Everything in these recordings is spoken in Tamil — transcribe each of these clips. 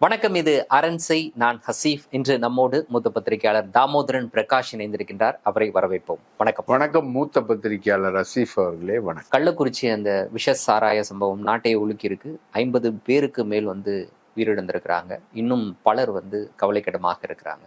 வணக்கம் இது அரண்சை நான் ஹசீஃப். இன்று நம்மோடு மூத்த பத்திரிகையாளர் தாமோதரன் பிரகாஷ் இணைந்திருக்கின்றார். அவரை வரவேற்போம். வணக்கம். வணக்கம் மூத்த பத்திரிகையாளர் ரசீஃப் அவர்களே வணக்கம். கள்ளக்குறிச்சி அந்த விஷ சாராய சம்பவம் நாட்டை உலுக்கி இருக்கு ஐம்பது பேருக்கு மேல் வந்து உயிரிழந்திருக்கிறாங்க. இன்னும் பலர் வந்து கவலைக்கிடமாக இருக்கிறாங்க.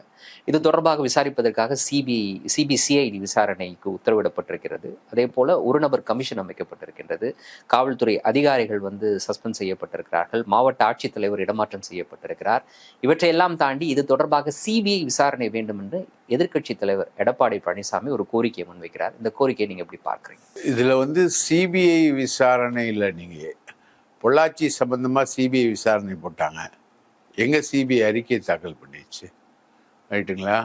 இது தொடர்பாக விசாரிப்பதற்காக சிபிஐ சிபிசிஐடி விசாரணைக்கு உத்தரவிடப்பட்டிருக்கிறது. அதே போல ஒரு நபர் கமிஷன் அமைக்கப்பட்டிருக்கின்றது. காவல்துறை அதிகாரிகள் வந்து சஸ்பெண்ட் செய்யப்பட்டிருக்கிறார்கள். மாவட்ட ஆட்சித்தலைவர் இடமாற்றம் செய்யப்பட்டிருக்கிறார். இவற்றையெல்லாம் தாண்டி இது தொடர்பாக சிபிஐ விசாரணை வேண்டும் என்று எதிர்க்கட்சி தலைவர் எடப்பாடி பழனிசாமி ஒரு கோரிக்கையை முன்வைக்கிறார். இந்த கோரிக்கையை நீங்க எப்படி பார்க்குறீங்க? இதுல வந்து சிபிஐ விசாரணையில் நீங்க பொள்ளாச்சி சம்மந்தமாக சிபிஐ விசாரணை போட்டாங்க. எங்கே சிபிஐ அறிக்கை தாக்கல் பண்ணிடுச்சு ரைட்டுங்களா?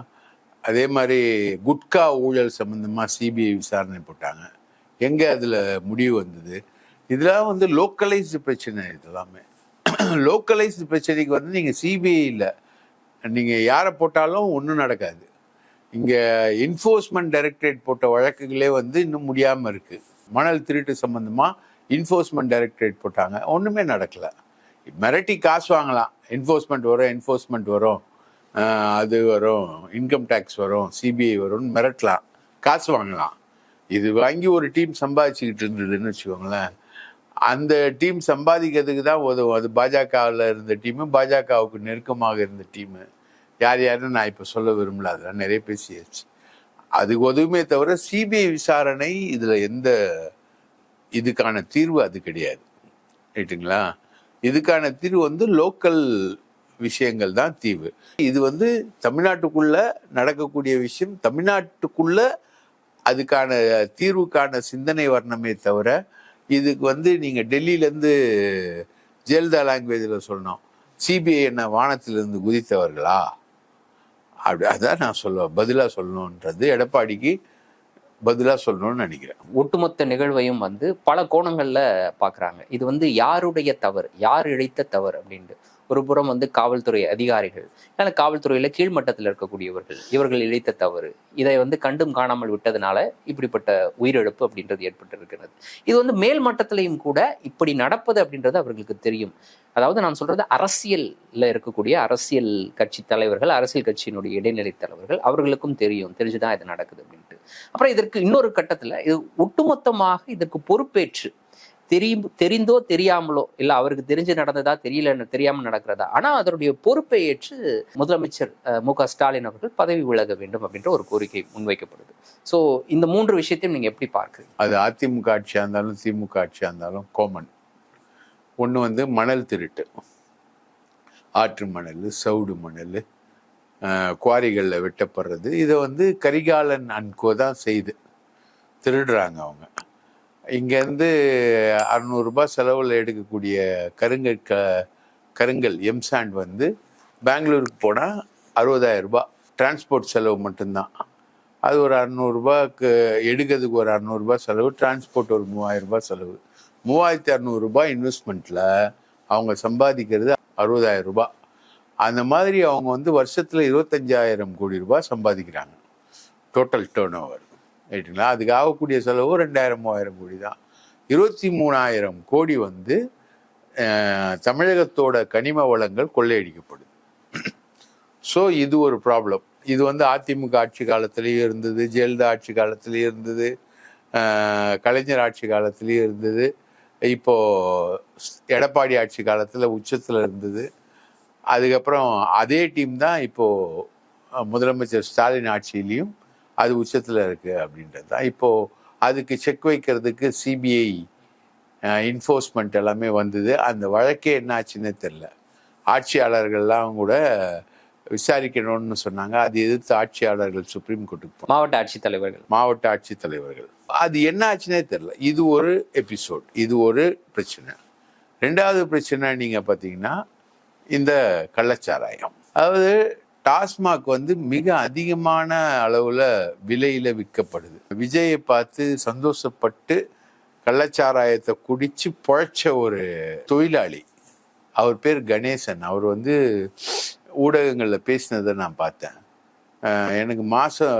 அதே மாதிரி குட்கா ஊழல் சம்மந்தமாக சிபிஐ விசாரணை போட்டாங்க. எங்கே அதில் முடிவு வந்தது? இதெல்லாம் வந்து லோக்கலைஸ்டு பிரச்சனை இதெல்லாமே. லோக்கலைஸ்டு பிரச்சனைக்கு வந்து நீங்க சிபிஐயில் நீங்கள் யாரை போட்டாலும் ஒன்றும் நடக்காது. இங்கே என்ஃபோர்ஸ்மெண்ட் டைரக்டரேட் போட்ட வழக்குகளே வந்து இன்னும் முடியாமல் இருக்குது மணல் திருட்டு சம்மந்தமாக என்ஃபோர்ஸ்மெண்ட் டைரக்டரேட் போட்டாங்க. ஒன்றுமே நடக்கலை. மிரட்டி காசு வாங்கலாம். என்ஃபோர்ஸ்மெண்ட் வரும் என்ஃபோர்ஸ்மெண்ட் வரும். அது வரும். இன்கம் டேக்ஸ் வரும். சிபிஐ வரும்னு மிரட்டலாம். காசு வாங்கலாம். இது வாங்கி ஒரு டீம் சம்பாதிச்சுக்கிட்டு இருந்ததுன்னு வச்சுக்கோங்களேன். அந்த டீம் சம்பாதிக்கிறதுக்கு தான் உதவும் அது பாஜகவில் இருந்த டீமு பாஜகவுக்கு நெருக்கமாக இருந்த டீமு யார் யாருன்னு நான் இப்போ சொல்ல விரும்பல. அதெல்லாம் நிறைய பேசியாச்சு. அதுக்கு உதவுமே தவிர சிபிஐ விசாரணை இதில் எந்த இதுக்கான தீர்வு அது கிடையாது. ரைட்டுங்களா இதுக்கான தீர்வு வந்து லோக்கல் விஷயங்கள் தான் தீர்வு. இது வந்து தமிழ்நாட்டுக்குள்ள நடக்கக்கூடிய விஷயம். தமிழ்நாட்டுக்குள்ள அதுக்கான தீர்வுக்கான சிந்தனை வரணுமே தவிர இதுக்கு வந்து நீங்க டெல்லியிலேருந்து ஜெயலலிதா லாங்குவேஜில் சொல்லணும். சிபிஐ என்ன வானத்திலிருந்து குதித்தவர்களா? அப்படி அதான் நான் சொல்ல பதிலாக சொல்லணுன்றது எடப்பாடிக்கு பதிலாக சொல்லணும்னு நினைக்கிறேன். ஒட்டுமொத்த நிகழ்வையும் வந்து பல கோணங்கள்ல பாக்குறாங்க. இது வந்து யாருடைய தவறு யார் இழைத்த தவறு அப்படின்ட்டு. ஒரு புறம் வந்து காவல்துறை அதிகாரிகள் ஏன்னா காவல்துறையில கீழ்மட்டத்தில் இருக்கக்கூடியவர்கள் இவர்கள் இழைத்த தவறு இதை வந்து கண்டும் காணாமல் விட்டதுனால இப்படிப்பட்ட உயிரிழப்பு அப்படின்றது ஏற்பட்டிருக்கிறது. இது வந்து மேல் மட்டத்திலையும் கூட இப்படி நடப்பது அப்படின்றது அவர்களுக்கு தெரியும். அதாவது நான் சொல்றது அரசியல்ல இருக்கக்கூடிய அரசியல் கட்சி தலைவர்கள் அரசியல் கட்சியினுடைய இடைநிலை தலைவர்கள் அவர்களுக்கும் தெரியும் தெரிஞ்சுதான் இது நடக்குது அப்படின்ட்டு. அப்புறம் இதற்கு இன்னொரு கட்டத்துல இது ஒட்டுமொத்தமாக இதற்கு பொறுப்பேற்று தெரியும் தெரிந்தோ தெரியாமலோ இல்ல அவருக்கு தெரிஞ்சு நடந்ததா தெரியல தெரியாம நடக்கிறதா. ஆனா அதனுடைய பொறுப்பை ஏற்று முதலமைச்சர் மு க ஸ்டாலின் அவர்கள் பதவி விலக வேண்டும் அப்படின்ற ஒரு கோரிக்கை முன்வைக்கப்படுது. சோ இந்த மூன்று விஷயத்தையும் நீங்க எப்படி பார்க்குறீங்க? அது அதிமுக ஆட்சியாக இருந்தாலும் திமுக ஆட்சியாக இருந்தாலும் காமன் ஒன்று வந்து மணல் திருட்டு. ஆற்று மணல் சவுடு மணல் குவாரிகளில் வெட்டப்படுறது. இதை வந்து கரிகாலன் அன்கோ தான் செய்து திருடுறாங்க அவங்க. இங்கேருந்து அறநூறுபா செலவில் எடுக்கக்கூடிய கருங்கல் க கருங்கல் எம்சாண்ட் வந்து பெங்களூருக்கு போனால் அறுபதாயிரம் ரூபாய் டிரான்ஸ்போர்ட் செலவு மட்டும்தான். அது ஒரு அறநூறுபாய்க்கு எடுக்கிறதுக்கு ஒரு அறநூறுபா செலவு டிரான்ஸ்போர்ட் ஒரு மூவாயிரரூபா செலவு. மூவாயிரத்தி அறநூறுபா இன்வெஸ்ட்மெண்ட்டில் அவங்க சம்பாதிக்கிறது அறுபதாயிரம் ரூபாய் அந்த மாதிரி அவங்க வந்து வருஷத்தில் இருபத்தஞ்சாயிரம் கோடி ரூபாய் சம்பாதிக்கிறாங்க. டோட்டல் டேர்ன் ஓவர் ரைட்டுங்களா அதுக்கு ஆகக்கூடிய செலவு ரெண்டாயிரம் மூவாயிரம் கோடி தான். இருபத்தி மூணாயிரம் கோடி வந்து தமிழகத்தோட கனிம வளங்கள் கொள்ளையடிக்கப்படுது. ஸோ இது ஒரு ப்ராப்ளம் இது வந்து அதிமுக ஆட்சி காலத்திலேயும் இருந்தது ஜெயலலிதா ஆட்சி காலத்திலேயும் இருந்தது கலைஞர் ஆட்சி காலத்திலேயும் இருந்தது இப்போது எடப்பாடி ஆட்சி காலத்தில் உச்சத்தில் இருந்தது. அதுக்கப்புறம் அதே டீம் தான் இப்போது முதலமைச்சர் ஸ்டாலின் ஆட்சியிலையும் அது உச்சத்தில் இருக்கு அப்படின்றது தான். இப்போ அதுக்கு செக் வைக்கிறதுக்கு சிபிஐ இன்ஃபோர்ஸ்மெண்ட் எல்லாமே வந்தது. அந்த வழக்கே என்ன ஆச்சுன்னே தெரில ஆட்சியாளர்கள்லாம் கூட விசாரிக்கணும்னு சொன்னாங்க. அது எதிர்த்து ஆட்சியாளர்கள் சுப்ரீம் கோர்ட்டுக்கு மாவட்ட ஆட்சித்தலைவர்கள். மாவட்ட ஆட்சித்தலைவர்கள். அது என்ன ஆச்சுன்னே தெரில இது ஒரு எபிசோட் இது ஒரு பிரச்சனை. ரெண்டாவது பிரச்சனை நீங்க பார்த்தீங்கன்னா இந்த கள்ளச்சாராயம். அதாவது டாஸ்மாக் வந்து மிக அதிகமான அளவுல விலையில விற்கப்படுது. விஜயை பார்த்து சந்தோஷப்பட்டு கள்ளச்சாராயத்தை குடிச்சு பொழைச்ச ஒரு தொழிலாளி. அவர் பேர் கணேசன். அவர் வந்து ஊடகங்களில் பேசினதை நான் பார்த்தேன். எனக்கு மாதம்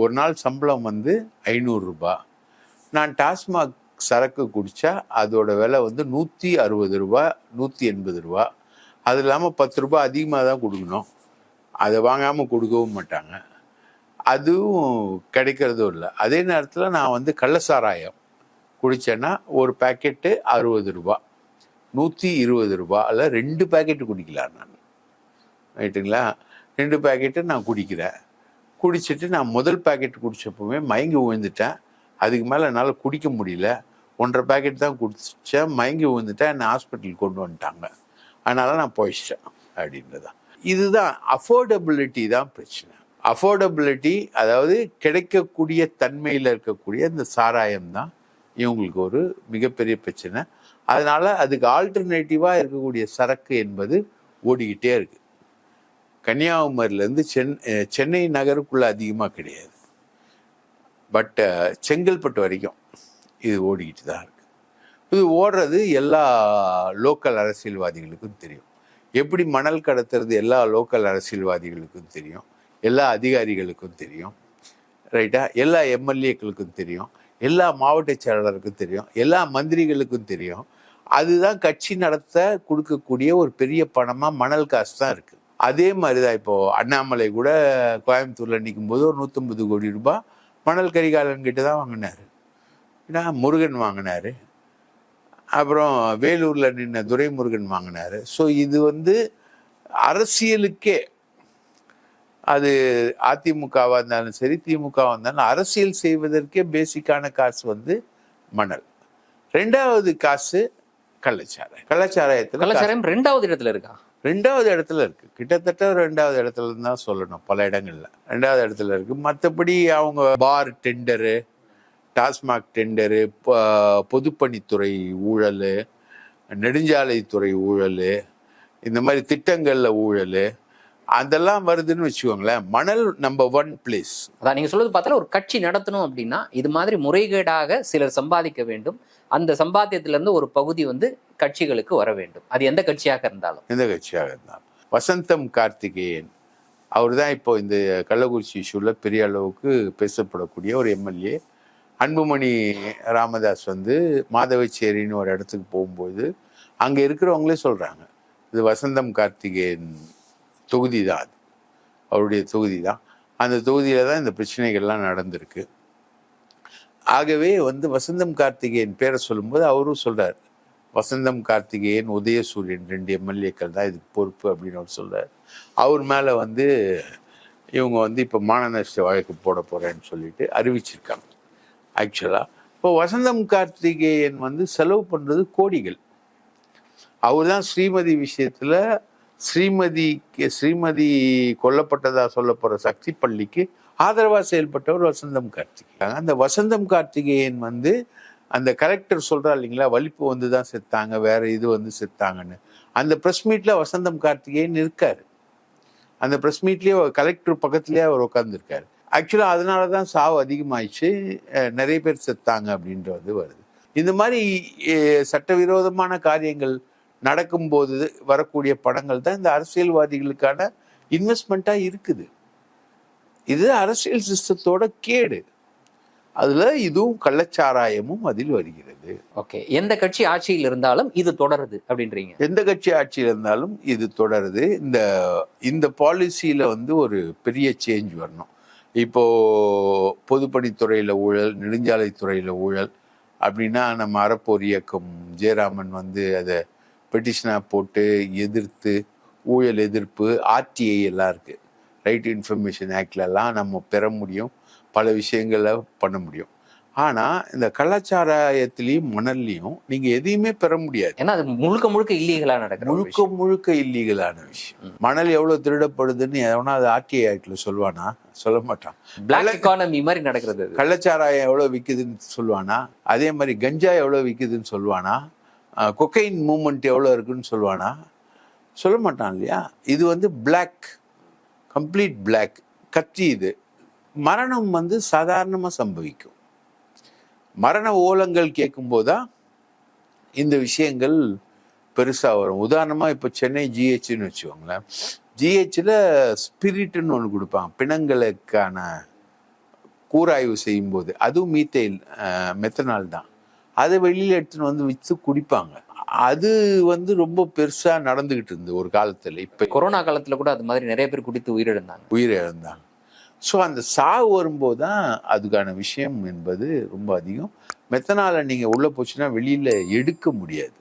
ஒரு நாள் சம்பளம் வந்து ஐநூறுரூபா நான் டாஸ்மாக் சரக்கு குடித்தா அதோட விலை வந்து நூற்றி அறுபது ரூபா நூற்றி எண்பது ரூபா. அது இல்லாமல் பத்து ரூபாய் அதிகமாக தான் கொடுக்கணும். அதை வாங்காமல் கொடுக்கவும் மாட்டாங்க. அதுவும் கிடைக்கிறதும் இல்லை. அதே நேரத்தில் நான் வந்து கள்ளசாராயம் குடித்தேன்னா ஒரு பாக்கெட்டு அறுபது ரூபா நூற்றி இருபது ரூபா அல்ல ரெண்டு பேக்கெட்டு குடிக்கலாம் நான். ரைட்டுங்களா? ரெண்டு பேக்கெட்டு நான் குடிக்கிறேன். குடிச்சிட்டு நான் முதல் பேக்கெட் குடித்தப்பவுமே மயங்கி விழுந்துட்டேன். அதுக்கு மேலே என்னால் குடிக்க முடியல. ஒன்றரை பாக்கெட் தான் குடிச்சேன். மயங்கி விழுந்துட்டேன். என்னை ஹாஸ்பிட்டலுக்கு கொண்டு வந்துட்டாங்க. அதனால நான் போயிச்சிட்டேன் அப்படின்றதான் இதுதான் அஃபோர்டபிலிட்டி தான் பிரச்சனை. அஃபோர்டபிலிட்டி அதாவது கிடைக்கக்கூடிய தன்மையில் இருக்கக்கூடிய இந்த சாராயம் தான் இவங்களுக்கு ஒரு மிகப்பெரிய பிரச்சனை. அதனால் அதுக்கு ஆல்டர்னேட்டிவாக இருக்கக்கூடிய சரக்கு என்பது ஓடிக்கிட்டே இருக்குது கன்னியாகுமரியிலேருந்து சென் சென்னை நகருக்குள்ளே அதிகமாக கிடையாது. பட் செங்கல்பட்டு வரைக்கும் இது ஓடிக்கிட்டு தான் இருக்குது இது ஓடுறது எல்லா லோக்கல் அரசியல்வாதிகளுக்கும் தெரியும். எப்படி மணல் கடத்துறது எல்லா லோக்கல் அரசியல்வாதிகளுக்கும் தெரியும் எல்லா அதிகாரிகளுக்கும் தெரியும் ரைட்டா எல்லா எம்எல்ஏக்களுக்கும் தெரியும் எல்லா மாவட்ட செயலாளருக்கும் தெரியும் எல்லா மந்திரிகளுக்கும் தெரியும். அதுதான் கட்சி நடத்த கொடுக்கக்கூடிய ஒரு பெரிய பணமாக மணல் காசு தான் இருக்குது அதே மாதிரி தான் இப்போது அண்ணாமலை கூட கோயம்புத்தூரில் நிற்கும் போது ஒரு நூற்றம்பது கோடி ரூபாய் மணல் கரிகாலன்கிட்ட தான் வாங்கினார். ஏன்னா முருகன் வாங்கினாரு. அப்புறம் வேலூர்ல நின்ன துரைமுருகன் வாங்கினாரு. ஸோ இது வந்து அரசியலுக்கே அது அதிமுகவா இருந்தாலும் சரி திமுகவா இருந்தாலும் அரசியல் செய்வதற்கே பேசிக்கான காசு வந்து மணல். ரெண்டாவது காசு கள்ளச்சாராயம். கள்ளச்சாராயத்துல காசு. கலாச்சாரம் ரெண்டாவது இடத்துல இருக்கா? ரெண்டாவது இடத்துல இருக்கு. கிட்டத்தட்ட ரெண்டாவது இடத்துல தான் சொல்லணும் பல இடங்கள்ல. ரெண்டாவது இடத்துல இருக்கு. மற்றபடி அவங்க பார் டெண்டரு டாஸ்மாக் டெண்டரு பொதுப்பணித்துறை ஊழல் நெடுஞ்சாலைத்துறை ஊழல் இந்த மாதிரி திட்டங்கள்ல ஊழல் அதெல்லாம் வருதுன்னு வச்சுக்கோங்களேன். மணல் நம்பர் ஒன் பிளேஸ் அதான் நீங்க சொல்றது பார்த்தால ஒரு கட்சி நடத்தணும் அப்படின்னா இது மாதிரி முறைகேடாக சிலர் சம்பாதிக்க வேண்டும். அந்த சம்பாத்தியத்துல இருந்து ஒரு பகுதி வந்து கட்சிகளுக்கு வர வேண்டும். அது எந்த கட்சியாக இருந்தாலும். எந்த கட்சியாக இருந்தாலும். வசந்தம் கார்த்திகேயன். அவர் தான் இப்போ இந்த கள்ளக்குறிச்சி இஷ்யூவில் பெரிய அளவுக்கு பேசப்படக்கூடிய ஒரு எம்எல்ஏ. அன்புமணி ராமதாஸ் வந்து மாதவச்சேரின்னு ஒரு இடத்துக்கு போகும்போது அங்கே இருக்கிறவங்களே சொல்கிறாங்க இது வசந்தம் கார்த்திகேயன் தொகுதி தான் அது. அவருடைய தொகுதி தான். அந்த தொகுதியில் தான் இந்த பிரச்சனைகள்லாம் நடந்திருக்கு. ஆகவே வந்து வசந்தம் கார்த்திகேயன் பேரை சொல்லும்போது அவரும் சொல்கிறார் வசந்தம் கார்த்திகேயன் உதயசூரியன் ரெண்டு எம்எல்ஏக்கள் தான் இதுக்கு பொறுப்பு அப்படின்னு அவர் சொல்கிறார் அவர் மேலே வந்து இவங்க வந்து இப்போ மானநஷ்ட வழக்கு போட போகிறேன்னு சொல்லிட்டு அறிவிச்சிருக்காங்க. ஆக்சுவலாக இப்போ வசந்தம் கார்த்திகேயன் வந்து செலவு பண்ணுறது கோடிகள். அவர் தான் ஸ்ரீமதி விஷயத்தில் ஸ்ரீமதி ஸ்ரீமதி கொல்லப்பட்டதாக சொல்ல போகிற சக்தி பள்ளிக்கு ஆதரவாக செயல்பட்டவர் வசந்தம் கார்த்திகேயன். அந்த வசந்தம் கார்த்திகேயன் வந்து அந்த கலெக்டர் சொல்கிறா இல்லைங்களா வலிப்பு வந்து தான் செத்தாங்க வேற இது வந்து செத்தாங்கன்னு. அந்த ப்ரெஸ் மீட்டில் வசந்தம் கார்த்திகேயன் இருக்கார் அந்த ப்ரெஸ் மீட்லேயே கலெக்டர் பக்கத்துலேயே அவர் உட்காந்துருக்காரு ஆக்சுவலா அதனால தான் சாவு அதிகமாயிடுச்சு. நிறைய பேர் செத்தாங்க அப்படின்றது வருது. இந்த மாதிரி சட்டவிரோதமான காரியங்கள் நடக்கும்போது வரக்கூடிய படங்கள் தான் இந்த அரசியல்வாதிகளுக்கான இன்வெஸ்ட்மெண்ட்டா இருக்குது. இது அரசியல் சிஸ்டத்தோட கேடு. அதுல இதுவும் கள்ளச்சாராயமும் அதில் வருகிறது. ஓகே எந்த கட்சி ஆட்சியில் இருந்தாலும் இது தொடருது அப்படின்றீங்க? எந்த கட்சி ஆட்சியில் இருந்தாலும் இது தொடருது. இந்த இந்த பாலிசியில வந்து ஒரு பெரிய சேஞ்ச் வரணும். இப்போ பொதுப்பணித்துறையில் ஊழல் நெடுஞ்சாலைத்துறையில ஊழல் அப்படின்னா நம்ம அறப்போர் இயக்கம். ஜெயராமன் வந்து அதை பெட்டிஷனாக போட்டு எதிர்த்து ஊழல் எதிர்ப்பு ஆர்டிஐ எல்லாம் இருக்குது ரைட் இன்ஃபர்மேஷன் ஆக்ட்லலாம் நம்ம பெற முடியும். பல விஷயங்களை பண்ண முடியும். ஆனா இந்த கலாச்சாரத்திலையும் மணல்லையும் நீங்க எதையுமே பெற முடியாது. ஏன்னா அது முழுக்க முழுக்க இல்லீகலா நடக்கிற ஒரு முழுக்க. முழுக்க இல்லீகலான விஷயம். மணல் எவ்வளவு திருடப்படுதுன்னு எவனா அது ஆர்டிஐ ஆக்ட்ல சொல்லுவானா சொல்ல மாட்டான். பிளாக் எக்கானமி மாதிரி நடக்கிறது. கள்ளச்சாராயம் எவ்வளவு விக்குதுன்னு சொல்லுவானா அதே மாதிரி கஞ்சா எவ்வளவு விக்குதுன்னு சொல்லுவானா கொக்கைன் மூமெண்ட் எவ்வளவு இருக்குன்னு சொல்லுவானா சொல்ல மாட்டான் இல்லையா? இது வந்து பிளாக் கம்ப்ளீட் பிளாக் கத்தி இது. மரணம் வந்து சாதாரணமா சம்பவிக்கும். மரண ஓலங்கள் கேட்கும்போதுதான் இந்த விஷயங்கள் பெருசா வரும். உதாரணமா இப்ப சென்னை ஜிஹெச்னு வச்சுக்கோங்களேன். ஜிஹெச்ல ஸ்பிரிட்னு ஒன்று கொடுப்பாங்க. பிணங்களுக்கான கூராய்வு செய்யும்போது. அதுவும் மீத்தைல் மெத்தனால் தான். அதை வெளியில் எடுத்துன்னு வந்து விற்று குடிப்பாங்க. அது வந்து ரொம்ப பெருசாக நடந்துக்கிட்டு இருந்தது ஒரு காலத்தில். இப்போ கொரோனா காலத்துல கூட அது மாதிரி நிறைய பேர் குடித்து உயிரிழந்தாங்க. உயிரிழந்தாங்க. ஸோ அந்த சாவு வரும்போது தான் அதுக்கான விஷயம் என்பது ரொம்ப அதிகம். மெத்தனால நீங்கள் உள்ளே போச்சுன்னா வெளியில் எடுக்க முடியாது.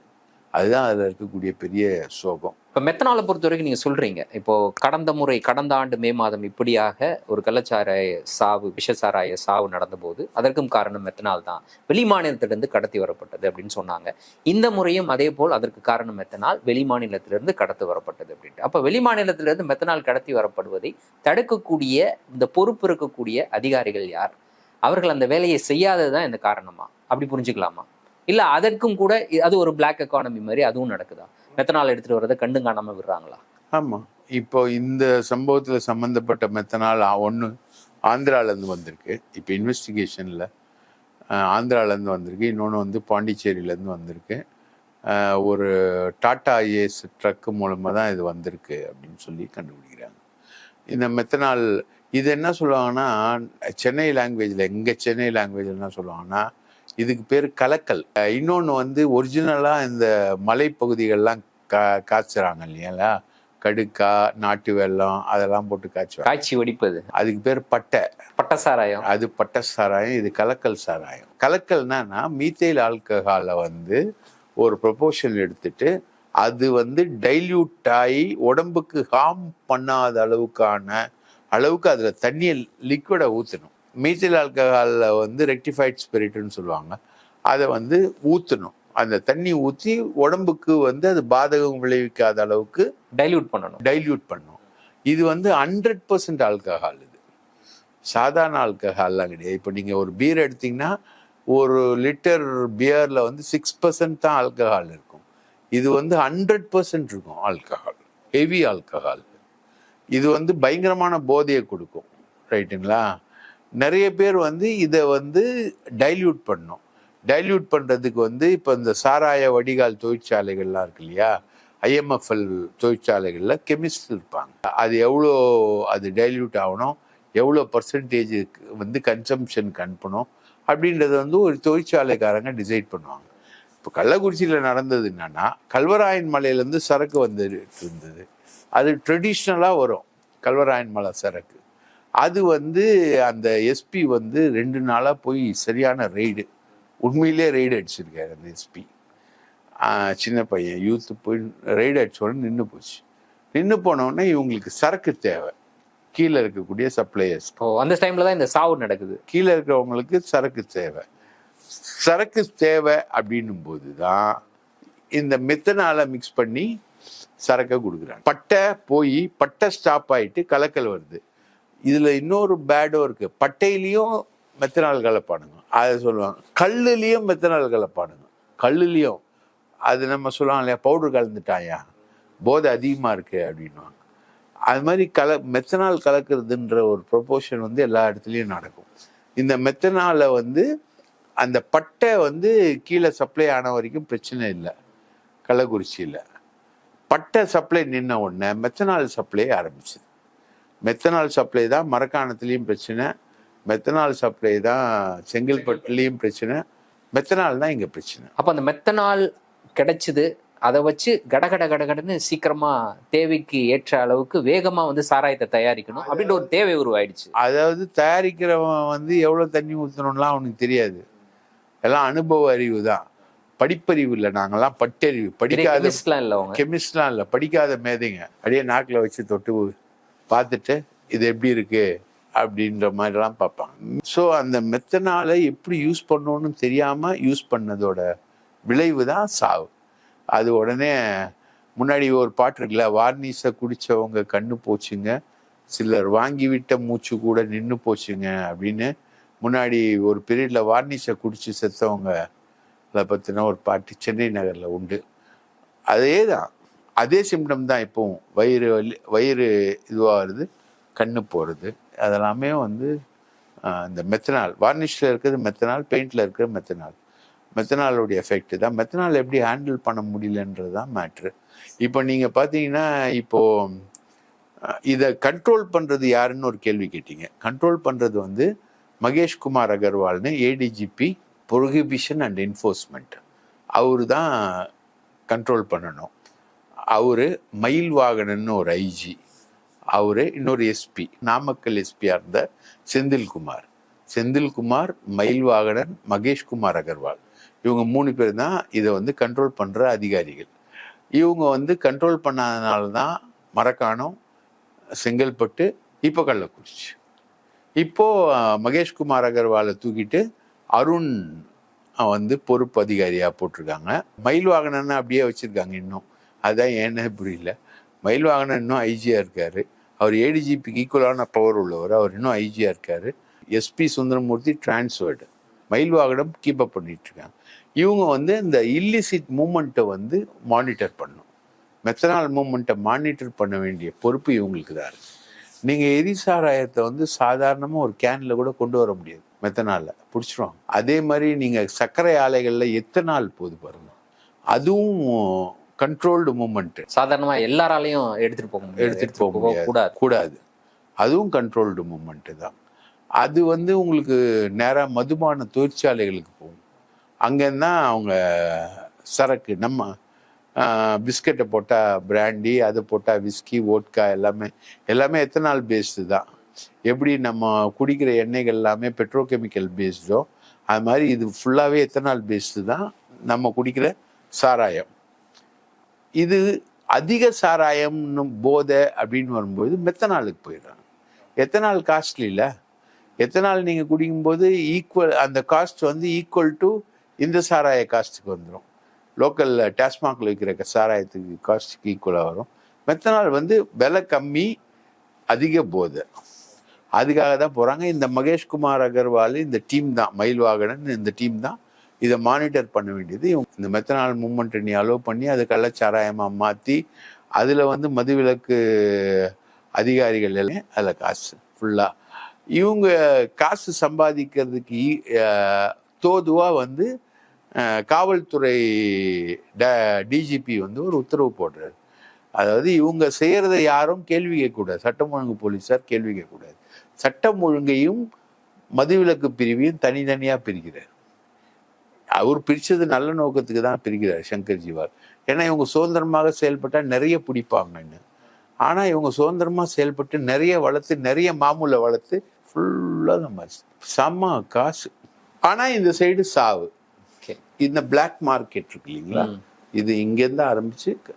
அதுதான் அதில் இருக்கக்கூடிய பெரிய சோகம். இப்போ மெத்தனாலை பொறுத்த வரைக்கும் நீங்க சொல்றீங்க. இப்போ கடந்த முறை கடந்த ஆண்டு மே மாதம் இப்படியாக ஒரு கள்ளச்சாராய சாவு விஷசாராய சாவு நடந்தபோது அதற்கும் காரணம் மெத்தனால் தான். வெளி மாநிலத்திலிருந்து கடத்தி வரப்பட்டது அப்படின்னு சொன்னாங்க. இந்த முறையும் அதே போல் அதற்கு காரணம் மெத்தனால் வெளி மாநிலத்திலிருந்து கடத்தி வரப்பட்டது அப்படின்ட்டு. அப்போ வெளி மாநிலத்திலிருந்து மெத்தனால் கடத்தி வரப்படுவதை தடுக்கக்கூடிய இந்த பொறுப்பு இருக்கக்கூடிய அதிகாரிகள் யார்? அவர்கள் அந்த வேலையை செய்யாததுதான் இந்த காரணமா? அப்படி புரிஞ்சுக்கலாமா? இல்லை அதற்கும் கூட அது ஒரு பிளாக் எக்கானமி மாதிரி அதுவும் நடக்குதா? மெத்தனால் எடுத்துட்டு வர்றதை கண்டு காணாம விடுறாங்களா? ஆமாம் இப்போ இந்த சம்பவத்தில் சம்மந்தப்பட்ட மெத்தனால் ஒன்று ஆந்திராலேருந்து வந்திருக்கு. இப்போ இன்வெஸ்டிகேஷனில் ஆந்திராலேருந்து வந்திருக்கு. இன்னொன்று வந்து பாண்டிச்சேரியிலேருந்து வந்திருக்கு. ஒரு டாடா ஏஸ் ட்ரக்கு மூலமாக தான் இது வந்திருக்கு அப்படின்னு சொல்லி கண்டுபிடிக்கிறாங்க. இந்த மெத்தனால் இது என்ன சொல்லுவாங்கன்னா சென்னை லாங்குவேஜில் எங்கள் சென்னை லாங்குவேஜில் என்ன சொல்லுவாங்கன்னா இதுக்கு பேர் கலக்கல். இன்னொன்று வந்து ஒரிஜினலாக இந்த மலைப்பகுதிகள்லாம் கா காய்ச்சுறாங்க இல்லைங்களா? கடுக்கா நாட்டு வெல்லம் அதெல்லாம் போட்டு காய்ச்சுவாங்க. காய்ச்சி வெடிப்பது. அதுக்கு பேர் பட்டை. பட்ட சாராயம். அது பட்டை சாராயம் இது கலக்கல் சாராயம். கலக்கல்னா மீத்தேல் ஆல்கஹாலை வந்து ஒரு ப்ரொபோஷன் எடுத்துட்டு அது வந்து டைல்யூட் ஆகி உடம்புக்கு ஹார்ம் பண்ணாத அளவுக்கான அளவுக்கு அதில் தண்ணியை லிக்விடை ஊற்றணும் மீத்தேல் ஆல்கஹாலில் வந்து ரெக்டிஃபைட் ஸ்பிரிட்னு சொல்லுவாங்க. அதை வந்து ஊற்றணும் அந்த தண்ணி ஊற்றி உடம்புக்கு வந்து அது பாதகம் விளைவிக்காத அளவுக்கு டைல்யூட் பண்ணணும். டைல்யூட் பண்ணும். இது வந்து ஹண்ட்ரட் பர்சன்ட் ஆல்கஹால் இது. சாதாரண ஆல்கஹால்லாம் கிடையாது. இப்போ நீங்கள் ஒரு பீர் எடுத்தீங்கன்னா ஒரு லிட்டர் பியரில் வந்து சிக்ஸ் பர்சன்ட் தான் ஆல்கஹால் இருக்கும். இது வந்து ஹண்ட்ரட் பர்சன்ட் இருக்கும் ஆல்கஹால் ஹெவி ஆல்கஹால் இது வந்து பயங்கரமான போதையை கொடுக்கும். ரைட்டுங்களா நிறைய பேர் வந்து இதை வந்து டைல்யூட் பண்ணும். டைல்யூட் பண்ணுறதுக்கு வந்து இப்போ இந்த சாராய வடிகால் தொழிற்சாலைகள்லாம் இருக்கு இல்லையா? ஐஎம்எஃப்எல் தொழிற்சாலைகளில் கெமிஸ்ட் இருப்பாங்க. அது எவ்வளோ அது டைல்யூட் ஆகணும் எவ்வளோ பர்சன்டேஜ் வந்து கன்சம்ஷனுக்கு அனுப்பணும் அப்படின்றத வந்து ஒரு தொழிற்சாலைக்காரங்க டிசைட் பண்ணுவாங்க. இப்போ கள்ளக்குறிச்சியில் நடந்தது என்னன்னா கல்வராயன் மலையிலேருந்து சரக்கு வந்துட்டு இருந்தது. அது ட்ரெடிஷ்னலாக வரும் கல்வராயன் மலை சரக்கு. அது வந்து அந்த எஸ்பி வந்து ரெண்டு நாளாக போய் சரியான ரெய்டு உண்மையிலே ரெய்டு அடிச்சிருக்காரு அந்த எஸ்பி சின்ன பையன் யூத்து போய் ரெய்டு அடிச்சோடனே நின்று போச்சு. நின்று போனோடனே இவங்களுக்கு சரக்கு தேவை. கீழே இருக்கக்கூடிய சப்ளையர்ஸ் ஓ அந்த டைம்ல தான் இந்த சாவு நடக்குது. கீழே இருக்கிறவங்களுக்கு சரக்கு தேவை. சரக்கு தேவை அப்படின்னும் போது தான் இந்த மெத்தனால மிக்ஸ் பண்ணி சரக்கை கொடுக்குறாங்க. பட்டை போய் பட்டை ஸ்டாப் ஆயிட்டு கலக்கல் வருது. இதுல இன்னொரு பேடும் இருக்கு. பட்டையிலையும் மெத்தனால் கலப்பானுங்க அதை சொல்லுவாங்க. கல்லுலேயும் மெத்தனால் கலப்பானுங்க கல்லுலேயும். அது நம்ம சொல்லுவாங்க இல்லையா? பவுடர் கலந்துட்டாயா? போதை அதிகமாக இருக்குது அப்படின்வாங்க அது மாதிரி கல மெத்தனால் கலக்கிறதுன்ற ஒரு ப்ரொபோஷன் வந்து எல்லா இடத்துலையும் நடக்கும். இந்த மெத்தனாலை வந்து அந்த பட்டை வந்து கீழே சப்ளை ஆன வரைக்கும் பிரச்சனை இல்லை. கள்ளக்குறிச்சியில் பட்டை சப்ளை நின்ன உடனே மெத்தனால் சப்ளை ஆரம்பிச்சது. மெத்தனால் சப்ளை தான் மரக்காணத்துலேயும் பிரச்சனை மெத்தனால் சப்ளை தான் செங்கல்பட்டுலேயும் பிரச்சனை. மெத்தனால் தான் இங்கே பிரச்சனை. அப்ப அந்த மெத்தனால் கிடைச்சது. அதை வச்சு கடகட கடகடன்னு சீக்கிரமா தேவைக்கு ஏற்ற அளவுக்கு வேகமா வந்து சாராயத்தை தயாரிக்கணும் அப்படின்ற ஒரு தேவை உருவாயிடுச்சு. அதாவது தயாரிக்கிறவன் வந்து எவ்வளோ தண்ணி ஊற்றணும்லாம் அவனுக்கு தெரியாது. எல்லாம் அனுபவ அறிவு தான். படிப்பறிவு இல்லை. நாங்கெல்லாம் பட்டறிவு. படிக்காத கெமிஸ்ட்லாம் இல்ல அவங்க. கெமிஸ்ட்லாம் இல்லை. படிக்காத மேதைங்க. அப்படியே நாக்கில் வச்சு தொட்டு பார்த்துட்டு இது எப்படி இருக்கு? அப்படின்ற மாதிரிலாம் பார்ப்பாங்க. ஸோ அந்த மெத்தனாலை எப்படி யூஸ் பண்ணணும்னு தெரியாமல் யூஸ் பண்ணதோட விளைவு தான் சாவு. அது உடனே முன்னாடி ஒரு பாட்டு இருக்குல்ல வார்னிஸை குடித்தவங்க கண்ணு போச்சுங்க சிலர் வாங்கி விட்ட மூச்சு கூட நின்று போச்சுங்க அப்படின்னு முன்னாடி ஒரு பீரியடில் வார்னிஸை குடித்து செத்தவங்க பற்றின ஒரு பாட்டு சென்னை நகரில் உண்டு. அதே தான் அதே சிம்டம் தான் இப்போவும். வயிறு வலி வயிறு இதுவாகிறது கண்ணு போகிறது அதெல்லாமே வந்து இந்த மெத்தனால் வார்னிஷில் இருக்கிறது மெத்தனால் பெயிண்டில் இருக்கிற மெத்தனால் மெத்தனாலுடைய எஃபெக்ட் தான். மெத்தனால் எப்படி ஹேண்டில் பண்ண முடியலன்றது தான் மேட்ரு இப்போ நீங்கள் பார்த்தீங்கன்னா இப்போது இதை கண்ட்ரோல் பண்ணுறது யாருன்னு ஒரு கேள்வி கேட்டீங்க. கண்ட்ரோல் பண்ணுறது வந்து மகேஷ் குமார் அகர்வால்னு ஏடிஜிபி ப்ரொஹிபிஷன் அண்ட் என்ஃபோர்ஸ்மெண்ட் அவரு தான் கண்ட்ரோல் பண்ணணும். அவர் மயில் வாகனன்னு ஒரு ஐஜி அவரு இன்னொரு எஸ்பி நாமக்கல் எஸ்பியாக இருந்த செந்தில்குமார். செந்தில்குமார் மயில் வாகனன் மகேஷ்குமார் அகர்வால். இவங்க மூணு பேர் தான் இதை வந்து கண்ட்ரோல் பண்ணுற அதிகாரிகள். இவங்க வந்து கண்ட்ரோல் பண்ணாதனால தான் மரக்காணம் செங்கல்பட்டு இப்போ கள்ளக்குறிச்சி. இப்போது மகேஷ்குமார் அகர்வாலை தூக்கிட்டு அருண் வந்து பொறுப்பு அதிகாரியாக போட்டிருக்காங்க. மயில் வாகனன்னு அப்படியே வச்சுருக்காங்க இன்னும். அதான் ஏன்னு புரியல. மயில் வாகனன் இன்னும் ஐஜியாக இருக்காரு. அவர் ஏடிஜிபிக்கு ஈக்குவலான பவர் உள்ளவர். அவர் இன்னும் ஐஜியாக இருக்கார். SP Sundaramurthy transferred Mayilvahanam keep up பண்ணிட்டு இவங்க வந்து இந்த இல்லிசிட் மூமெண்ட்டை வந்து மானிட்டர் பண்ணும். மெத்தனால் மூமெண்ட்டை மானிட்டர் பண்ண வேண்டிய பொறுப்பு இவங்களுக்கு தான் இருக்கு. எரிசாராயத்தை வந்து சாதாரணமாக ஒரு கேனில் கூட கொண்டு வர முடியாது. மெத்தனால பிடிச்சிருவாங்க. அதே மாதிரி நீங்கள் சர்க்கரை ஆலைகளில் எத்தனால் போகுது பாருங்க. அதுவும் கண்ட்ரோல்டு மூமெண்ட் சாதாரணமா எல்லாராலையும் எடுத்துட்டு போக முடியாது எடுத்துட்டு போக. கூடாது கூடாது. அதுவும் கண்ட்ரோல்டு மூமெண்ட் தான். அது வந்து உங்களுக்கு நேராக மதுபான தொழிற்சாலைகளுக்கு போகும். அங்கேருந்தா அவங்க சரக்கு நம்ம பிஸ்கட்டை போட்டால் பிராண்டி அதை போட்டால் விஸ்கி ஓட்கா எல்லாமே எல்லாமே எத்தனால் பேஸ்டு தான். எப்படி நம்ம குடிக்கிற எண்ணெய்கள் எல்லாமே பெட்ரோகெமிக்கல் பேஸ்டோ அது மாதிரி இது ஃபுல்லாகவே எத்தனால் பேஸ்டு தான் நம்ம குடிக்கிற சாராயம். இது அதிக சாராயம்னு போதை அப்படின்னு வரும்போது மெத்தனாலுக்கு போயிடுறாங்க. எத்தனால் காஸ்ட்லி இல்லை. எத்தனால் நீங்கள் குடிக்கும்போது ஈக்குவல் அந்த காஸ்ட் வந்து ஈக்குவல் டு இந்த சாராய காஸ்ட்டுக்கு வந்துடும் லோக்கலில் டாஸ்மாகில் விற்கிற சாராயத்துக்கு காஸ்ட்டுக்கு ஈக்குவலாக வரும். மெத்தனால் வந்து விலை கம்மி அதிக போதை. அதுக்காக தான் போகிறாங்க இந்த மகேஷ்குமார் அகர்வால் இந்த டீம் தான் மயில் வாகனன் இந்த டீம் தான் இதை மானிட்டர் பண்ண வேண்டியது. இந்த மெத்தனால் மூமெண்ட்டை நீ அலோவ் பண்ணி அதை கள்ளச்சாராயமாக மாற்றி அதில் வந்து மதுவிலக்கு அதிகாரிகள் எல்லாம் அதில் காசு ஃபுல்லாக இவங்க காசு சம்பாதிக்கிறதுக்கு தோதுவாக வந்து காவல்துறை ட டிஜிபி வந்து ஒரு உத்தரவு போடுறாரு. அதாவது இவங்க செய்கிறத யாரும் கேள்வி கேட்கக்கூடாது. சட்டம் ஒழுங்கு போலீஸார் கேள்வி கேட்கக்கூடாது. சட்டம் ஒழுங்கையும் மதுவிலக்கு பிரிவையும் தனித்தனியாக பிரிக்கிறார். அவர் பிரிச்சது நல்ல நோக்கத்துக்கு தான் பிரிக்கிறார் சங்கர் ஜிவால் ஏன்னா இவங்க சுதந்திரமாக செயல்பட்டா நிறைய பிடிப்பாங்கன்னு. ஆனா இவங்க சுதந்திரமா செயல்பட்டு நிறைய வளர்த்து நிறைய மாமூலை வளர்த்து ஃபுல்லா நம்ம செம்ம காசு. ஆனா இந்த சைடு சாவு. இந்த பிளாக் மார்க்கெட் இருக்கு இல்லைங்களா. இது இங்கேருந்து ஆரம்பிச்சு க-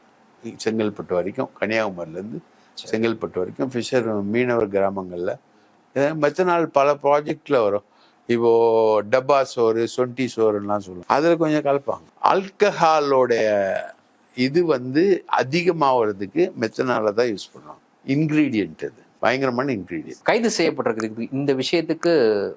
செங்கல்பட்டு வரைக்கும் கன்னியாகுமரியிலேருந்து செங்கல்பட்டு வரைக்கும் ஃபிஷர் மீனவர் கிராமங்கள்ல. மற்ற நாள் பல ப்ராஜெக்ட்ல வரும். இப்போ டப்பா சோறு சொண்டி சோறுலாம் சொல்லுவோம் அதில் கொஞ்சம் கலப்பாங்க. ஆல்கஹாலோடைய இது வந்து அதிகமாகிறதுக்கு மெத்தனால தான் யூஸ் பண்ணுவாங்க. இன்க்ரீடியன்ட் அது. பயங்கரமான இன்கிரீடியன்ட் கைது செய்யப்பட்டிருக்கு இந்த விஷயத்துக்கு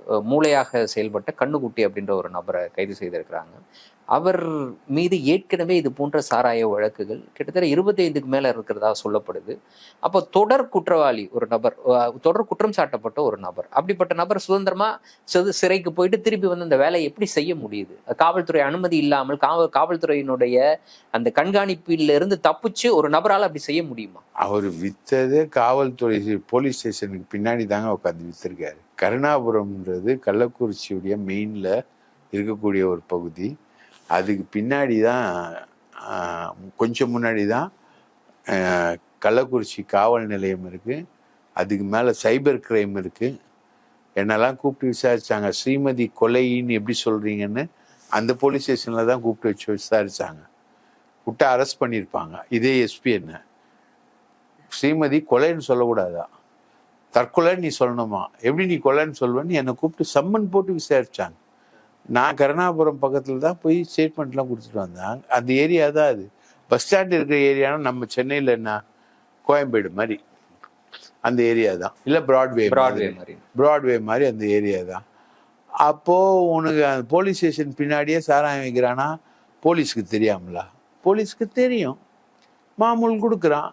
மூளையாக செயல்பட்ட கண்ணுக்குட்டி அப்படின்ற ஒரு நபரை கைது செய்திருக்கிறாங்க. அவர் மீது ஏற்கனவே இது போன்ற சாராய வழக்குகள் கிட்டத்தட்ட இருபத்தைந்துக்கு மேல இருக்கிறதா சொல்லப்படுது. அப்போ தொடர் குற்றவாளி ஒரு நபர் தொடர் குற்றம் சாட்டப்பட்ட ஒரு நபர். அப்படிப்பட்ட நபர் சுதந்திரமா சிறு- சிறைக்கு போயிட்டு திருப்பி வந்து அந்த வேலையை எப்படி செய்ய முடியுது? காவல்துறை அனுமதி இல்லாமல் காவல் காவல்துறையினுடைய அந்த கண்காணிப்பில இருந்து தப்பிச்சு ஒரு நபரால அப்படி செய்ய முடியுமா? அவர் வித்ததே காவல்துறை போலீஸ் ஸ்டேஷனுக்கு பின்னாடி தாங்க உட்காந்து வித்திருக்காரு. கருணாபுரம்ன்றது கள்ளக்குறிச்சியுடைய மெயினில் இருக்கக்கூடிய ஒரு பகுதி. அதுக்கு பின்னாடி தான் கொஞ்சம் முன்னாடி தான் கள்ளக்குறிச்சி காவல் நிலையம் இருக்குது அதுக்கு மேலே சைபர் கிரைம் இருக்குது என்னெல்லாம் கூப்பிட்டு விசாரித்தாங்க ஸ்ரீமதி கொலைன்னு எப்படி சொல்கிறீங்கன்னு அந்த போலீஸ் ஸ்டேஷனில் தான் கூப்பிட்டு வச்சு விசாரித்தாங்க விட்டு அரெஸ்ட் பண்ணியிருப்பாங்க இதே எஸ்பி என்ன? ஸ்ரீமதி கொலைன்னு சொல்லக்கூடாதான் தற்கொலைன்னு நீ சொல்லணுமா? எப்படி நீ கொலைன்னு சொல்லுவேன்னு என்னை கூப்பிட்டு சம்மன் போட்டு விசாரிச்சாங்க. நான் கருணாபுரம் பக்கத்தில் தான் போய் ஸ்டேட்மெண்ட்லாம் கொடுத்துட்டு வந்தேன். அந்த ஏரியா தான் அது. பஸ் ஸ்டாண்ட் இருக்கிற ஏரியானா நம்ம சென்னையில் என்ன? கோயம்பேடு மாதிரி. அந்த ஏரியா தான். இல்லை பிராட்வே பிராட்வே மாதிரி. பிராட்வே மாதிரி அந்த ஏரியா தான். அப்போ உனக்கு அந்த போலீஸ் ஸ்டேஷன் பின்னாடியே சாராயம் வைக்கிறானா? போலீஸ்க்கு தெரியாமலா? போலீஸ்க்கு தெரியும். மாமூல் கொடுக்குறான்.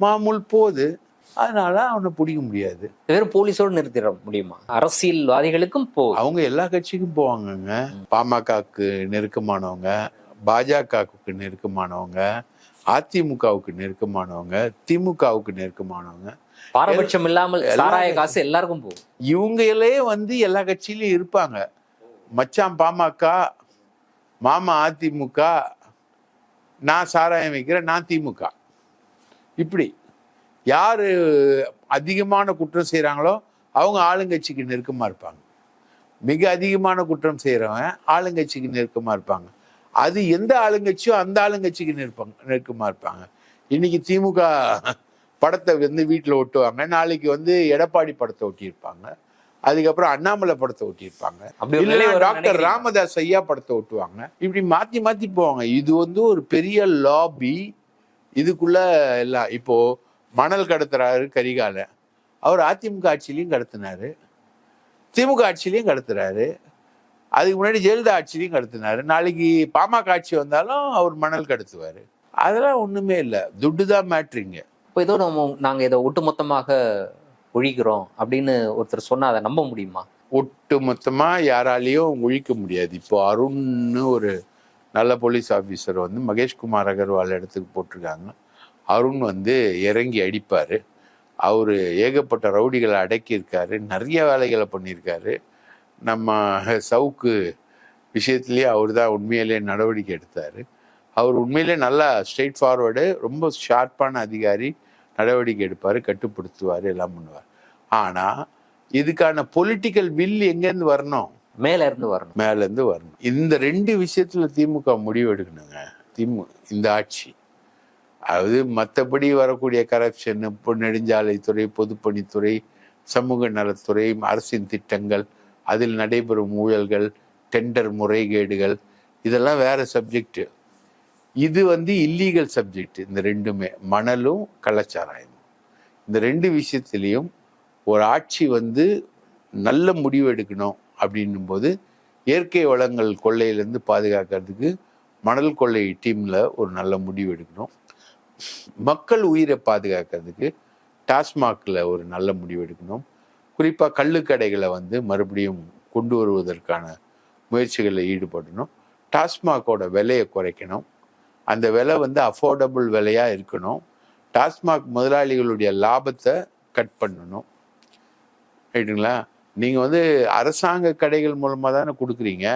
மாமூல் போகுது. அதனால அவனை பிடிக்க முடியாது. வெறும் போலீஸோடு நிறுத்திட முடியுமா? அரசியல்வாதிகளுக்கும் போ அவங்க எல்லா கட்சிக்கும் போவாங்கங்க. பாமகவுக்கு நெருக்கமானவங்க பாஜகவுக்கு நெருக்கமானவங்க அதிமுகவுக்கு நெருக்கமானவங்க திமுகவுக்கு நெருக்கமானவங்க. பாரபட்சம் இல்லாமல் சாராய காசு எல்லாருக்கும் போகும். இவங்களே வந்து எல்லா கட்சியிலயும் இருப்பாங்க. மச்சான் பாமக மாமா அதிமுக நான் சாராயம் வைக்கிறேன் நான் திமுக. இப்படி. யாரு அதிகமான குற்றம் செய்கிறாங்களோ அவங்க ஆளுங்கட்சிக்கு நெருக்கமா இருப்பாங்க. மிக அதிகமான குற்றம் செய்கிறவன் ஆளுங்கட்சிக்கு நெருக்கமா இருப்பாங்க. அது எந்த ஆளுங்கட்சியோ அந்த ஆளுங்கட்சிக்கு நெருப்பாங்க நெருக்கமா இருப்பாங்க. இன்னைக்கு திமுக படத்தை வந்து வீட்டில் ஒட்டுவாங்க நாளைக்கு வந்து எடப்பாடி படத்தை ஒட்டியிருப்பாங்க. அதுக்கப்புறம் அண்ணாமலை படத்தை ஒட்டியிருப்பாங்க. இல்லைன்னா டாக்டர்? ராமதாஸ் ஐயா படத்தை ஒட்டுவாங்க. இப்படி மாத்தி மாத்தி போவாங்க. இது வந்து ஒரு பெரிய லாபி இதுக்குள்ள எல்லாம் இப்போ மணல் கடத்துறாரு கரிகால அவர் அதிமுக ஆட்சியிலையும் கடத்தினாரு. திமுக ஆட்சியிலையும் கடத்துறாரு. அதுக்கு முன்னாடி ஜெயலலிதா ஆட்சியிலையும் கடத்தினாரு. நாளைக்கு பாமக ஆட்சி வந்தாலும் அவர் மணல் கடத்துவாரு. அதெல்லாம் ஒண்ணுமே இல்லை. துட்டு தான் மேட்ரிங்க இப்போ ஏதோ நம்ம நாங்க இதை ஒட்டுமொத்தமாக ஒழிக்கிறோம் அப்படின்னு ஒருத்தர் சொன்னா அதை நம்ப முடியுமா? ஒட்டு மொத்தமா யாராலையும் ஒழிக்க முடியாது. இப்போ அருண்னு ஒரு நல்ல போலீஸ் ஆஃபீஸர் வந்து மகேஷ்குமார் அகர்வால் இடத்துக்கு போட்டிருக்காங்க. அருண் வந்து இறங்கி அடிப்பாரு. அவரு ஏகப்பட்ட ரவுடிகளை அடக்கியிருக்காரு. நிறைய வேலைகளை பண்ணியிருக்காரு. நம்ம சவுக்கு விஷயத்திலேயே அவர் தான் உண்மையிலேயே நடவடிக்கை எடுத்தார். அவர் உண்மையிலே நல்லா ஸ்ட்ரெயிட் ஃபார்வர்டு ரொம்ப ஷார்ப்பான அதிகாரி நடவடிக்கை எடுப்பார் கட்டுப்படுத்துவார் எல்லாம் பண்ணுவார். ஆனால் இதுக்கான பொலிட்டிக்கல் வில் எங்கேருந்து வரணும்? மேல இருந்து வரணும். மேலேருந்து வரணும். இந்த ரெண்டு விஷயத்துல திமுக முடிவு எடுக்கணுங்க திமு இந்த ஆட்சி. அதாவது மற்றபடி வரக்கூடிய கரப்ஷன் இப்போ நெடுஞ்சாலைத்துறை பொதுப்பணித்துறை சமூக நலத்துறை அரசின் திட்டங்கள் அதில் நடைபெறும் ஊழல்கள் டெண்டர் முறைகேடுகள் இதெல்லாம் வேறு சப்ஜெக்டு இது வந்து இல்லீகல் சப்ஜெக்ட் இந்த ரெண்டுமே மணலும் கள்ளச்சாராயமும். இந்த ரெண்டு விஷயத்திலையும் ஒரு ஆட்சி வந்து நல்ல முடிவு எடுக்கணும் அப்படின்னும் போது இயற்கை வளங்கள் கொள்ளையிலேருந்து பாதுகாக்கிறதுக்கு மணல் கொள்ளை டீமில் ஒரு நல்ல முடிவு எடுக்கணும். மக்கள் உயிரை பாதுகாக்கிறதுக்கு டாஸ்மாகில் ஒரு நல்ல முடிவு எடுக்கணும். குறிப்பாக கள்ளுக்கடைகளை வந்து மறுபடியும் கொண்டு வருவதற்கான முயற்சிகளில் ஈடுபடணும். டாஸ்மாகோட விலையை குறைக்கணும். அந்த விலை வந்து அஃபோர்டபுள் விலையாக இருக்கணும். டாஸ்மாக் முதலாளிகளுடைய லாபத்தை கட் பண்ணணும். ரைட்டுங்களா நீங்கள் வந்து அரசாங்க கடைகள் மூலமாக தானே கொடுக்குறீங்க.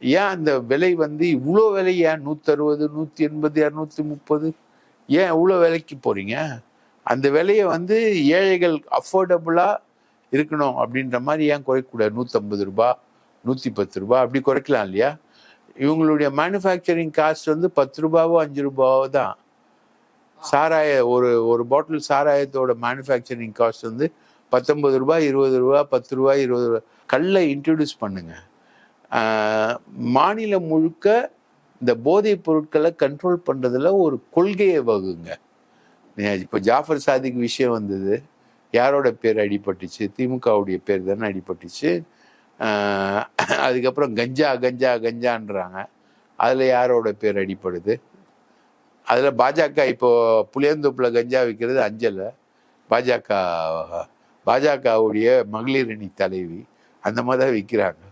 ஏன் அந்த விலை வந்து இவ்வளோ விலை? ஏன் நூற்றறுபது நூற்றி எண்பது இரநூத்தி முப்பது? ஏன் இவ்வளோ விலைக்கு போகிறீங்க அந்த விலையை வந்து ஏழைகள் அஃபோர்டபுளாக இருக்கணும் அப்படின்ற மாதிரி ஏன் குறைக்கக்கூடாது? நூற்றம்பது ரூபா நூற்றி பத்து ரூபா அப்படி குறைக்கலாம் இல்லையா? இவங்களுடைய மேனுஃபேக்சரிங் காஸ்ட் வந்து பத்து ரூபாவோ அஞ்சு ரூபாவோ தான். சாராய ஒரு ஒரு பாட்டில் சாராயத்தோட மேனுஃபேக்சரிங் காஸ்ட் வந்து பத்தொன்பது ரூபாய் இருபது ரூபா பத்து ரூபாய் இருபது ரூபா. கல்லை இன்ட்ரடியூஸ் பண்ணுங்க. மாநிலம் முழுக்க இந்த போதைப் பொருட்களை கண்ட்ரோல் பண்ணுறதுல ஒரு கொள்கையை வகுங்க. இப்போ ஜாஃபர் சாதிக் விஷயம் வந்தது. யாரோட பேர் அடிபட்டுச்சு? திமுகவுடைய பேர் தானே அடிபட்டுச்சு. அதுக்கப்புறம் கஞ்சா கஞ்சா கஞ்சான்றாங்க. அதில் யாரோட பேர் அடிப்படுது அதில் பாஜக இப்போது புளியந்தோப்பில் கஞ்சா விற்கிறது அஞ்சலை. பாஜக பாஜகவுடைய மகளிர் அணி தலைவி அந்த மாதிரி தான் விற்கிறாங்க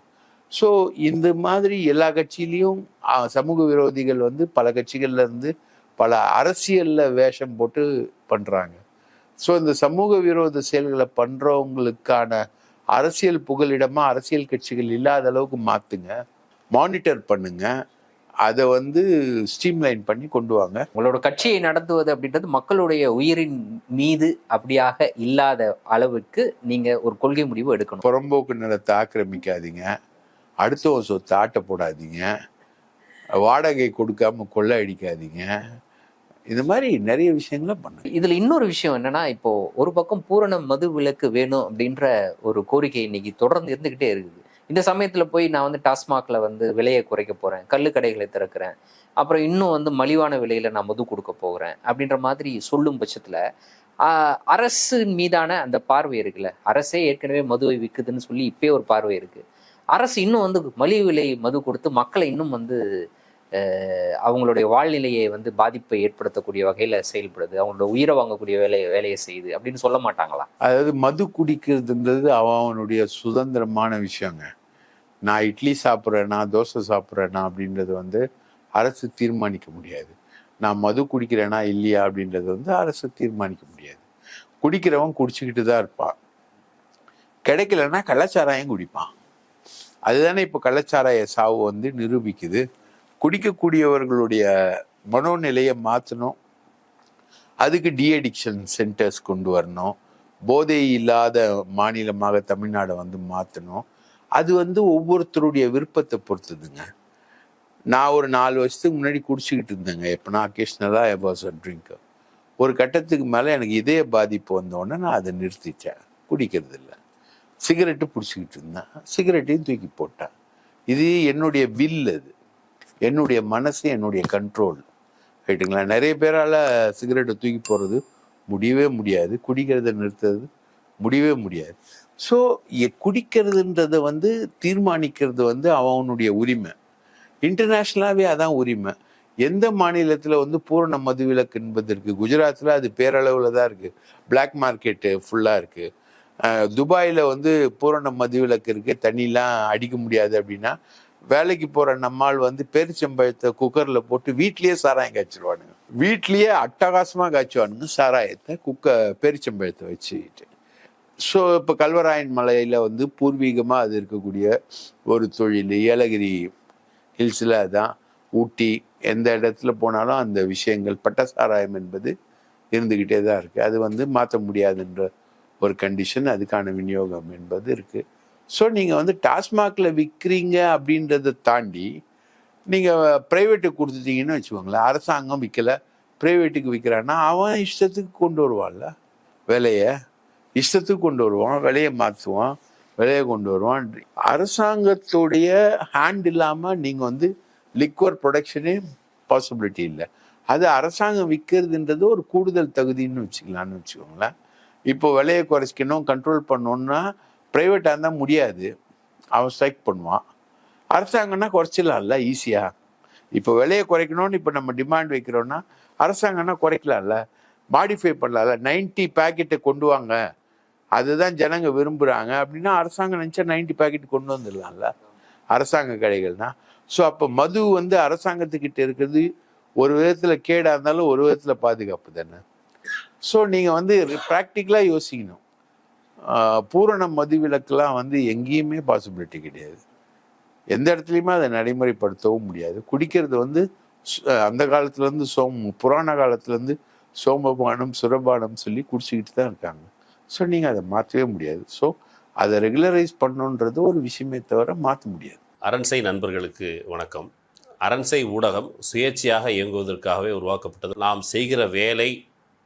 ஸோ இந்த மாதிரி எல்லா கட்சியிலையும் சமூக விரோதிகள் வந்து பல கட்சிகள்ல இருந்து பல அரசியல்ல வேஷம் போட்டு பண்றாங்க. ஸோ இந்த சமூக விரோத செயல்களை பண்றவங்களுக்கான அரசியல் புகலிடமா அரசியல் கட்சிகள் இல்லாத அளவுக்கு மாத்துங்க. மானிட்டர் பண்ணுங்க. அதை வந்து ஸ்ட்ரீம்லைன் பண்ணி கொண்டு வாங்க. உங்களோட கட்சியை நடத்துவது அப்படின்றது மக்களுடைய உயிரின் மீது அப்படியாக இல்லாத அளவுக்கு நீங்க ஒரு கொள்கை முடிவு எடுக்கணும். புறம்போக்கு நிலத்தை ஆக்கிரமிக்காதீங்க. அடுத்தவன் சொத்து ஆட்ட போடாதீங்க. வாடகை கொடுக்காம கொள்ளை அடிக்காதீங்க. இது மாதிரி நிறைய விஷயங்களை பண்ணு இதுல இன்னொரு விஷயம் என்னன்னா இப்போ ஒரு பக்கம் பூரண மது விலக்கு வேணும் அப்படின்ற ஒரு கோரிக்கை இன்னைக்கு தொடர்ந்து இருந்துகிட்டே இருக்குது. இந்த சமயத்துல போய் நான் வந்து டாஸ்மாக்ல வந்து விலையை குறைக்க போறேன் கல்லு கடைகளை திறக்கிறேன் அப்புறம் இன்னும் வந்து மலிவான விலையில நான் மது கொடுக்க போகிறேன் அப்படின்ற மாதிரி சொல்லும் பட்சத்துல அரசு மீதான அந்த பார்வை இருக்குல்ல அரசே ஏற்கனவே மதுவை விற்குதுன்னு சொல்லி இப்பயே ஒரு பார்வை இருக்குது அரசு இன்னும் வந்து மலிவு விலை மது கொடுத்து மக்களை இன்னும் வந்து அவங்களுடைய வாழ்நிலையை வந்து பாதிப்பை ஏற்படுத்தக்கூடிய வகையில செயல்படுது. அவங்களோட உயிரை வாங்கக்கூடிய வேலையை வேலையை செய்யுது அப்படின்னு சொல்ல மாட்டாங்களா? அதாவது மது குடிக்கிறதுன்றது அவன் அவனுடைய சுதந்திரமான விஷயங்க. நான் இட்லி சாப்பிட்றேனா தோசை சாப்பிட்றேனா அப்படின்றது வந்து அரசு தீர்மானிக்க முடியாது. நான் மது குடிக்கிறேனா இல்லையா அப்படின்றது வந்து அரசு தீர்மானிக்க முடியாது. குடிக்கிறவன் குடிச்சுக்கிட்டு தான் இருப்பான். கிடைக்கலன்னா கள்ளச்சாராயம் குடிப்பான். அதுதானே இப்போ கள்ளச்சாராய சாவு வந்து நிரூபிக்குது. குடிக்கக்கூடியவர்களுடைய மனோநிலையை மாற்றணும் அதுக்கு டிஅடிக்ஷன் சென்டர்ஸ் கொண்டு வரணும். போதை இல்லாத மாநிலமாக தமிழ்நாடை வந்து மாற்றணும் அது வந்து ஒவ்வொருத்தருடைய விருப்பத்தை பொறுத்ததுங்க. நான் ஒரு நாலு வருஷத்துக்கு முன்னாடி குடிச்சிக்கிட்டு இருந்தேங்க. எப்போனா அக்கேஷ்னலாக வாஸ் அ ட்ரிங்க் ஒரு கட்டத்துக்கு மேலே எனக்கு இதய பாதிப்பு வந்தோடனே நான் அதை நிறுத்திட்டேன். குடிக்கிறது இல்லை சிகரெட்டு பிடிச்சிக்கிட்டு இருந்தான். சிகரெட்டையும் தூக்கி போட்டான். இது என்னுடைய வில் அது. என்னுடைய மனசு என்னுடைய கண்ட்ரோல் ரைட்டுங்களா நிறைய பேரால் சிகரெட்டை தூக்கி போடுறது முடியவே முடியாது. குடிக்கிறத நிறுத்துறது முடியவே முடியாது. ஸோ குடிக்கிறதுன்றதை வந்து தீர்மானிக்கிறது வந்து அவனுடைய உரிமை. இன்டர்நேஷ்னலாகவே அதான் உரிமை. எந்த மாநிலத்தில் வந்து பூரண மதுவிலக்கு என்பது இருக்குது குஜராத்தில் அது பேரளவில் தான் இருக்குது பிளாக் மார்க்கெட்டு ஃபுல்லாக இருக்குது துபாயில் வந்து பூரண மதுவிலக்கு இருக்குது தண்ணிலாம் அடிக்க முடியாது அப்படின்னா வேலைக்கு போகிற நம்மால் வந்து பேரிச்சம்பழத்தை குக்கரில் போட்டு வீட்லேயே சாராயம் காய்ச்சிருவானுங்க. வீட்லேயே அட்டகாசமாக காய்ச்சுவானுங்க சாராயத்தை குக்க பேரிச்சம்பழத்தை வச்சுக்கிட்டு. ஸோ இப்போ கல்வராயன் மலையில் வந்து பூர்வீகமாக அது இருக்கக்கூடிய ஒரு தொழில் ஏலகிரி ஹில்ஸில் அதான் ஊட்டி எந்த இடத்துல போனாலும் அந்த விஷயங்கள் பட்ட சாராயம் என்பது இருந்துக்கிட்டே தான் இருக்குது அது வந்து மாற்ற முடியாதுன்ற ஒரு கண்டிஷன் அதுக்கான விநியோகம் என்பது இருக்குது ஸோ நீங்கள் வந்து டாஸ்மாகில் விற்கிறீங்க அப்படின்றத தாண்டி நீங்கள் ப்ரைவேட்டுக்கு கொடுத்துட்டீங்கன்னு வச்சுக்கோங்களேன் அரசாங்கம் விற்கலை ப்ரைவேட்டுக்கு விற்கிறான்னா அவன் இஷ்டத்துக்கு கொண்டு வருவான்ல. விலையை இஷ்டத்துக்கு கொண்டு வருவான் விலையை மாற்றுவான் விலையை கொண்டு வருவான். அரசாங்கத்துடைய ஹேண்ட் இல்லாமல் நீங்கள் வந்து லிக்வர் ப்ரொடக்ஷனே பாசிபிலிட்டி இல்லை. அது அரசாங்கம் விற்கிறதுன்றது ஒரு கூடுதல் தகுதின்னு வச்சுக்கலான்னு வச்சுக்கோங்களேன். இப்போ விலையை குறைச்சிக்கணும் கண்ட்ரோல் பண்ணணும்னா ப்ரைவேட்டாக இருந்தால் முடியாது. அவன் ஸ்ட்ரைக் பண்ணுவான். அரசாங்கம்னா குறைச்சிடலாம்ல ஈஸியாக இப்போ விலையை குறைக்கணும்னு இப்போ நம்ம டிமாண்ட் வைக்கிறோன்னா அரசாங்கம்னா குறைக்கலாம்ல. மாடிஃபை பண்ணலாம்ல. நைன்ட்டி பேக்கெட்டை கொண்டு வாங்க. அதுதான் ஜனங்க விரும்புகிறாங்க அப்படின்னா அரசாங்கம் நினச்சா நைன்ட்டி பேக்கெட் கொண்டு வந்துடலாம்ல. அரசாங்க கடைகள்னா. ஸோ அப்போ மது வந்து அரசாங்கத்துக்கிட்ட இருக்கிறது ஒரு விதத்தில் கேடாக இருந்தாலும் ஒரு விதத்தில் பாதுகாப்பு தானே? ஸோ நீங்கள் வந்து ப்ராக்டிக்கலாக யோசிக்கணும். பூரண மதுவிலக்கெலாம் வந்து எங்கேயுமே பாசிபிலிட்டி கிடையாது. எந்த இடத்துலையுமே அதை நடைமுறைப்படுத்தவும் முடியாது. குடிக்கிறது வந்து அந்த காலத்துலேருந்து சோம் புராண காலத்துலேருந்து சோமபானம் சுரபானம் சொல்லி குடிச்சிக்கிட்டு தான் இருக்காங்க. ஸோ நீங்கள் அதை மாற்றவே முடியாது. ஸோ அதை ரெகுலரைஸ் பண்ணணுன்றது ஒரு விஷயமே தவிர மாற்ற முடியாது. அரண்சை நண்பர்களுக்கு வணக்கம். அரண்சை ஊடகம் சுயேட்சையாக இயங்குவதற்காகவே உருவாக்கப்பட்டது. நாம் செய்கிற வேலை